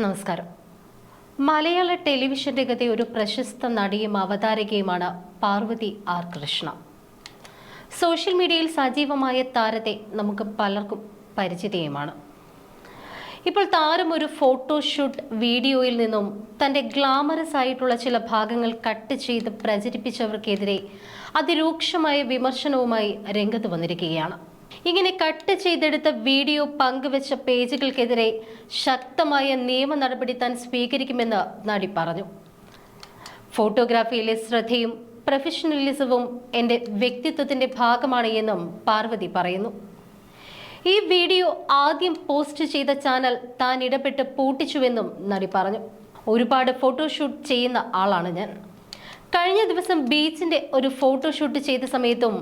നമസ്കാരം. മലയാള ടെലിവിഷൻ രംഗത്തെ ഒരു പ്രശസ്ത നടിയും അവതാരകയുമാണ് പാർവതി ആർ കൃഷ്ണ. സോഷ്യൽ മീഡിയയിൽ സജീവമായ താരത്തെ നമുക്ക് പലർക്കും പരിചിതയുമാണ്. ഇപ്പോൾ താരം ഒരു ഫോട്ടോഷൂട്ട് വീഡിയോയിൽ നിന്നും തന്റെ ഗ്ലാമറസ് ആയിട്ടുള്ള ചില ഭാഗങ്ങൾ കട്ട് ചെയ്ത് പ്രചരിപ്പിച്ചവർക്കെതിരെ അതിരൂക്ഷമായ വിമർശനവുമായി രംഗത്ത് വന്നിരിക്കുകയാണ്. ഇങ്ങനെ കട്ട് ചെയ്തെടുത്ത വീഡിയോ പങ്കുവച്ച പേജുകൾക്കെതിരെ ശക്തമായ നിയമ നടപടി താൻ സ്വീകരിക്കുമെന്ന് നടി പറഞ്ഞു. ഫോട്ടോഗ്രാഫിയിലെ ശ്രദ്ധയും പ്രൊഫഷണലിസവും എന്റെ വ്യക്തിത്വത്തിന്റെ ഭാഗമാണ് എന്നും പാർവതി പറയുന്നു. ഈ വീഡിയോ ആദ്യം പോസ്റ്റ് ചെയ്ത ചാനൽ താൻ ഇടപെട്ട് പൂട്ടിച്ചുവെന്നും നടി പറഞ്ഞു. ഒരുപാട് ഫോട്ടോഷൂട്ട് ചെയ്യുന്ന ആളാണ് ഞാൻ. കഴിഞ്ഞ ദിവസം ബീച്ചിന്റെ ഒരു ഫോട്ടോഷൂട്ട് ചെയ്ത സമയത്തും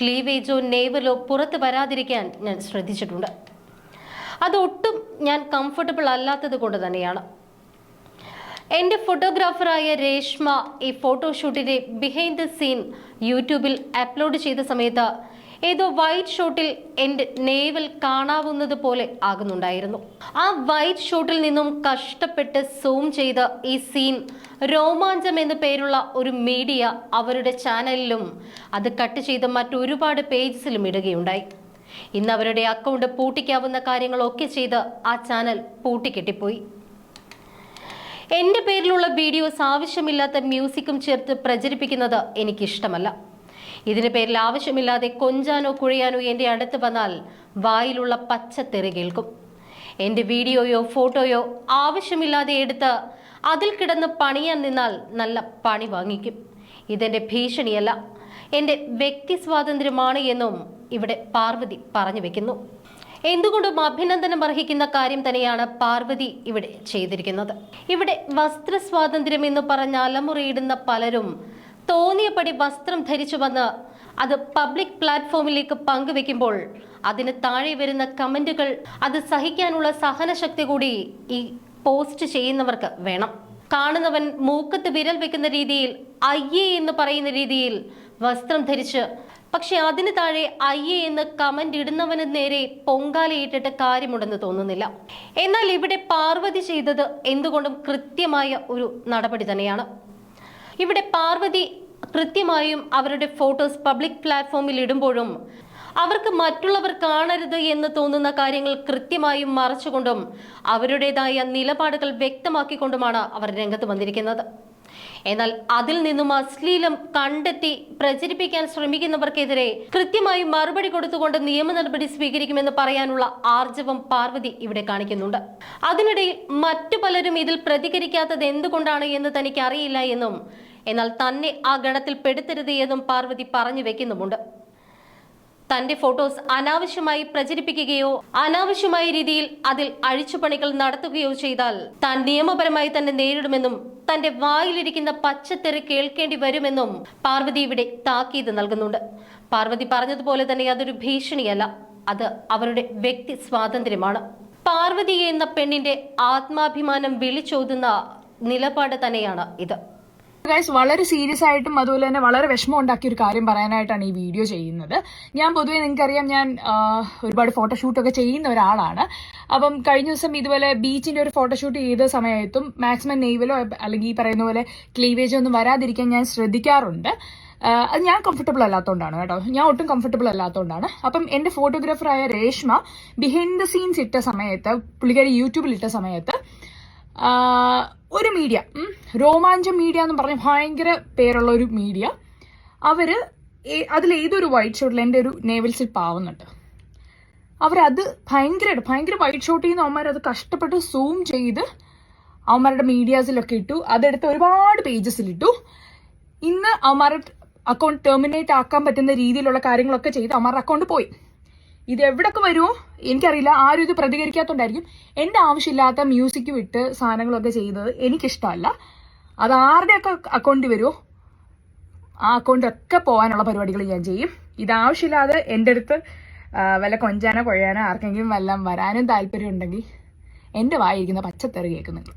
ക്ലീവേജോ നെയ്വലോ പുറത്ത് വരാതിരിക്കാൻ ഞാൻ ശ്രദ്ധിച്ചിട്ടുണ്ട്. അതൊട്ടും ഞാൻ കംഫർട്ടബിൾ അല്ലാത്തത് കൊണ്ട് തന്നെയാണ്. എന്റെ ഫോട്ടോഗ്രാഫറായ രേഷ്മ ഈ ഫോട്ടോഷൂട്ടിന്റെ ബിഹൈൻഡ് ദ സീൻ യൂട്യൂബിൽ അപ്ലോഡ് ചെയ്ത സമയത്ത് ഏതോ വൈറ്റ് ഷോട്ടിൽ എന്റെ നേവൽ കാണാവുന്നത് പോലെ ആകുന്നുണ്ടായിരുന്നു. ആ വൈറ്റ് ഷോട്ടിൽ നിന്നും കഷ്ടപ്പെട്ട് സൂം ചെയ്ത ഈ സീൻ രോമാഞ്ചം എന്ന പേരുള്ള ഒരു മീഡിയ അവരുടെ ചാനലിലും അത് കട്ട് ചെയ്ത മറ്റൊരുപാട് പേജസിലും ഇടുകയുണ്ടായി. ഇന്ന് അവരുടെ അക്കൗണ്ട് പൂട്ടിക്കാവുന്ന കാര്യങ്ങളൊക്കെ ചെയ്ത് ആ ചാനൽ പൂട്ടിക്കെട്ടിപ്പോയി. എന്റെ പേരിലുള്ള വീഡിയോസ് ആവശ്യമില്ലാത്ത മ്യൂസിക്കും ചേർത്ത് പ്രചരിപ്പിക്കുന്നത് എനിക്കിഷ്ടമല്ല. ഇതിന് പേരിൽ ആവശ്യമില്ലാതെ കൊഞ്ചാനോ കുഴയാനോ എന്റെ അടുത്ത് വന്നാൽ വായിലുള്ള പച്ചത്തെറി കേൾക്കും. എന്റെ വീഡിയോയോ ഫോട്ടോയോ ആവശ്യമില്ലാതെ എടുത്ത് അതിൽ കിടന്ന് പണിയാൻ നിന്നാൽ നല്ല പണി വാങ്ങിക്കും. ഇതെന്റെ ഭീഷണിയല്ല. എന്റെ വ്യക്തി സ്വാതന്ത്ര്യമാണ് എന്നും ഇവിടെ പാർവതി പറഞ്ഞു വെക്കുന്നു. എന്തുകൊണ്ടും അഭിനന്ദനം അർഹിക്കുന്ന കാര്യം തന്നെയാണ് പാർവതി ഇവിടെ ചെയ്തിരിക്കുന്നത്. ഇവിടെ വസ്ത്ര സ്വാതന്ത്ര്യം എന്ന് പറഞ്ഞ് അലമുറയിടുന്ന പലരും തോന്നിയപടി വസ്ത്രം ധരിച്ചു വന്ന് അത് പബ്ലിക് പ്ലാറ്റ്ഫോമിലേക്ക് പങ്കുവെക്കുമ്പോൾ അതിന് താഴെ വരുന്ന കമന്റുകൾ അത് സഹിക്കാനുള്ള സഹനശക്തി കൂടി ഈ പോസ്റ്റ് ചെയ്യുന്നവർക്ക് വേണം. കാണുന്നവൻ മൂക്കത്ത് വിരൽ വെക്കുന്ന രീതിയിൽ അയ്യേ എന്ന് പറയുന്ന രീതിയിൽ വസ്ത്രം ധരിച്ച് പക്ഷെ അതിന് താഴെ അയ്യേ എന്ന് കമന്റ് ഇടുന്നവന് നേരെ പൊങ്കാലയിട്ടിട്ട് കാര്യമുണ്ടെന്ന് തോന്നുന്നില്ല. എന്നാൽ ഇവിടെ പാർവതി ചെയ്തത് എന്തുകൊണ്ടും കൃത്യമായ ഒരു നടപടി തന്നെയാണ്. ഇവിടെ പാർവതി കൃത്യമായും അവരുടെ ഫോട്ടോസ് പബ്ലിക് പ്ലാറ്റ്ഫോമിൽ ഇടുമ്പോഴും അവർക്ക് മറ്റുള്ളവർ കാണരുത് എന്ന് തോന്നുന്ന കാര്യങ്ങൾ കൃത്യമായും മറച്ചുകൊണ്ടും അവരുടേതായ നിലപാടുകൾ വ്യക്തമാക്കിക്കൊണ്ടുമാണ് അവർ രംഗത്ത് വന്നിരിക്കുന്നത്. എന്നാൽ അതിൽ നിന്നും അശ്ലീലം കണ്ടെത്തി പ്രചരിപ്പിക്കാൻ ശ്രമിക്കുന്നവർക്കെതിരെ കൃത്യമായി മറുപടി കൊടുത്തുകൊണ്ട് നിയമ നടപടി സ്വീകരിക്കുമെന്ന് പറയാനുള്ള ആർജവം പാർവതി ഇവിടെ കാണിക്കുന്നുണ്ട്. അതിനിടയിൽ മറ്റു പലരും ഇതിൽ പ്രതികരിക്കാത്തത് എന്തുകൊണ്ടാണ് എന്ന് തനിക്ക് അറിയില്ല എന്നും എന്നാൽ തന്നെ ആ ഗണത്തിൽ പെടുത്തരുത് എന്നും പാർവതി പറഞ്ഞു വെക്കുന്നുമുണ്ട്. തന്റെ ഫോട്ടോസ് അനാവശ്യമായി പ്രചരിപ്പിക്കുകയോ അനാവശ്യമായ രീതിയിൽ അതിൽ അഴിച്ചുപണികൾ നടത്തുകയോ ചെയ്താൽ താൻ നിയമപരമായി തന്നെ നേരിടുമെന്നും തന്റെ വായിലിരിക്കുന്ന പച്ചത്തെറി കേൾക്കേണ്ടി വരുമെന്നും പാർവതി ഇവിടെ താക്കീത് നൽകുന്നുണ്ട്. പാർവതി പറഞ്ഞതുപോലെ തന്നെ അതൊരു ഭീഷണിയല്ല അത് അവരുടെ വ്യക്തി സ്വാതന്ത്ര്യമാണ്. പാർവതി എന്ന പെണ്ണിന്റെ ആത്മാഭിമാനം വിളിച്ചോതുന്ന നിലപാട് തന്നെയാണ് ഇത്. ഗൈസ് വളരെ സീരിയസ് ആയിട്ടും അതുപോലെ തന്നെ വളരെ വിഷമം ഉണ്ടാക്കിയ ഒരു കാര്യം പറയാനായിട്ടാണ് ഈ വീഡിയോ ചെയ്യുന്നത്. ഞാൻ പൊതുവേ നിങ്ങൾക്കറിയാം ഞാൻ ഒരുപാട് ഫോട്ടോഷൂട്ടൊക്കെ ചെയ്യുന്ന ഒരാളാണ്. അപ്പം കഴിഞ്ഞ ദിവസം ഇതുപോലെ ബീച്ചിന്റെ ഒരു ഫോട്ടോഷൂട്ട് ചെയ്ത സമയത്തും മാക്സിമം നെയ്വലോ അല്ലെങ്കിൽ ഈ പറയുന്ന പോലെ ക്ലീവേജോ ഒന്നും വരാതിരിക്കാൻ ഞാൻ ശ്രദ്ധിക്കാറുണ്ട്. അത് ഞാൻ കംഫർട്ടബിൾ അല്ലാത്തതുകൊണ്ടാണ് കേട്ടോ. ഞാൻ ഒട്ടും കംഫർട്ടബിൾ അല്ലാത്തതുകൊണ്ടാണ് അപ്പം എന്റെ ഫോട്ടോഗ്രാഫറായ രേഷ്മ ബിഹൈൻഡ് ദ സീൻസ് ഇട്ട സമയത്ത് പുള്ളിക്കാരി യൂട്യൂബിൽ ഇട്ട സമയത്ത് ഒരു മീഡിയ രോമാഞ്ച മീഡിയ എന്ന് പറഞ്ഞ ഭയങ്കര പേരുള്ള ഒരു മീഡിയ. അവർ അതിലേതൊരു വൈറ്റ് ഷോട്ടിൽ എന്റെ ഒരു നേവൽ സ്ലിപ്പ് ആവുന്നുണ്ട് അവരത് ഭയങ്കര ഭയങ്കര വൈറ്റ് ഷോട്ട് ചെയ്യുന്ന. അവന്മാർ അത് കഷ്ടപ്പെട്ട് സൂം ചെയ്ത് അവന്മാരുടെ മീഡിയാസിലൊക്കെ ഇട്ടു. അതെടുത്ത് ഒരുപാട് പേജസിൽ ഇട്ടു. ഇന്ന് അവന്മാരുടെ അക്കൗണ്ട് ടെർമിനേറ്റ് ആക്കാൻ പറ്റുന്ന രീതിയിലുള്ള കാര്യങ്ങളൊക്കെ ചെയ്ത് അവന്മാരുടെ അക്കൗണ്ട് പോയി. ഇത് എവിടൊക്കെ വരുമോ എനിക്കറിയില്ല. ആരും ഇത് പ്രതികരിക്കാത്തോണ്ടായിരിക്കും. എന്റെ ആവശ്യമില്ലാത്ത മ്യൂസിക് വിട്ട് സാധനങ്ങളൊക്കെ ചെയ്തത് എനിക്കിഷ്ടമല്ല. അത് ആരുടെയൊക്കെ അക്കൗണ്ടിൽ വരുമോ ആ അക്കൗണ്ടൊക്കെ പോകാനുള്ള പരിപാടികൾ ഞാൻ ചെയ്യും. ഇത് ആവശ്യമില്ലാതെ എന്റെ അടുത്ത് വല്ല കൊഞ്ചാനോ കൊഴയാനോ ആർക്കെങ്കിലും വല്ലതും വരാനും താല്പര്യം ഉണ്ടെങ്കിൽ എന്റെ വായിരിക്കുന്ന പച്ചത്തെറി കേൾക്കുന്നുണ്ട്.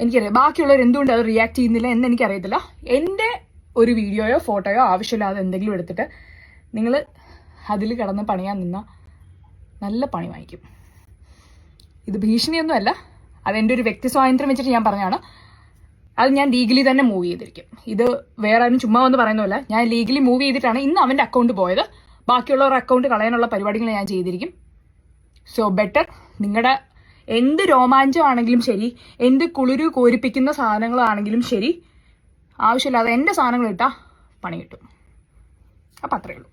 എനിക്കറിയാം. ബാക്കിയുള്ളവർ എന്തുകൊണ്ട് അത് റിയാക്ട് ചെയ്യുന്നില്ല എന്ന് എനിക്കറിയത്തില്ല. എന്റെ ഒരു വീഡിയോയോ ഫോട്ടോയോ ആവശ്യമില്ലാതെ എന്തെങ്കിലും എടുത്തിട്ട് നിങ്ങൾ അതിൽ കിടന്ന് പണിയാൻ നിന്നാൽ നല്ല പണി വാങ്ങിക്കും. ഇത് ഭീഷണിയൊന്നുമല്ല. അതെന്റെ ഒരു വ്യക്തി സ്വാതന്ത്ര്യം വെച്ചിട്ട് ഞാൻ പറഞ്ഞതാണ്. അത് ഞാൻ ലീഗലി തന്നെ മൂവ് ചെയ്തിരിക്കും. ഇത് വേറെ ആരും ചുമ്മാ വന്ന് പറയുന്നതല്ല. ഞാൻ ലീഗലി മൂവ് ചെയ്തിട്ടാണ് ഇന്ന് അവന്റെ അക്കൗണ്ട് പോയത്. ബാക്കിയുള്ളവരുടെ അക്കൗണ്ട് കളയാനുള്ള പരിപാടികൾ ഞാൻ ചെയ്തിരിക്കും. സോ ബെറ്റർ നിങ്ങളുടെ എന്ത് രോമാഞ്ചമാണെങ്കിലും ശരി എന്ത് കുളിരു കോരിപ്പിക്കുന്ന സാധനങ്ങളാണെങ്കിലും ശരി ആവശ്യമില്ലാതെ എന്റെ സാധനങ്ങൾ ഇട്ടാൽ പണി കിട്ടും. അപ്പം അത്രയേ ഉള്ളൂ.